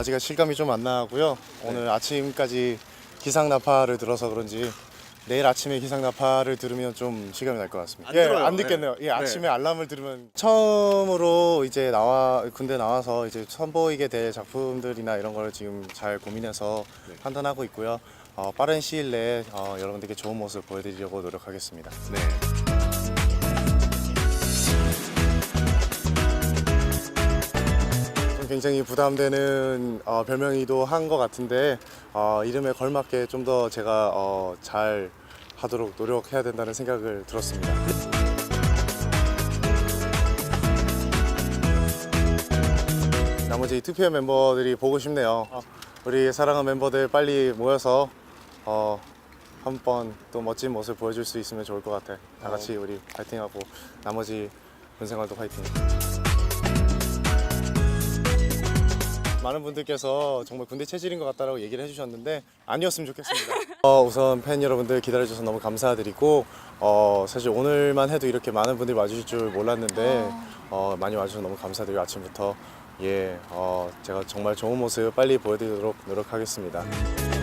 아직 실감이 좀 안 나고요. 오늘 아침까지 기상 나파를 들어서 그런지 내일 아침에 기상 나파를 들으면 좀 실감이 날 것 같습니다. 안 예, 들어요. 안 듣겠네요. 예, 네. 아침에 알람을 들으면 처음으로 이제 나와 군대 나와서 이제 선보이게 될 작품들이나 이런 걸 지금 잘 고민해서 네. 판단하고 있고요. 어, 빠른 시일 내에 어, 여러분들께 좋은 모습 보여드리려고 노력하겠습니다. 네. 굉장히 부담되는 어, 별명이기도 한 것 같은데 어, 이름에 걸맞게 좀 더 제가 어, 잘 하도록 노력해야 된다는 생각을 들었습니다. 나머지 2PM 멤버들이 보고 싶네요. 어, 우리 사랑하는 멤버들 빨리 모여서 어, 한번 또 멋진 모습 보여줄 수 있으면 좋을 것 같아. 다 같이 우리 파이팅하고 나머지 군 생활도 파이팅. 많은 분들께서 정말 군대 체질인 것 같다라고 얘기를 해주셨는데 아니었으면 좋겠습니다. 어, 우선 팬 여러분들 기다려주셔서 너무 감사드리고 어, 사실 오늘만 해도 이렇게 많은 분들이 와주실 줄 몰랐는데 어, 많이 와주셔서 너무 감사드리고 아침부터 예, 어, 제가 정말 좋은 모습 빨리 보여드리도록 노력하겠습니다.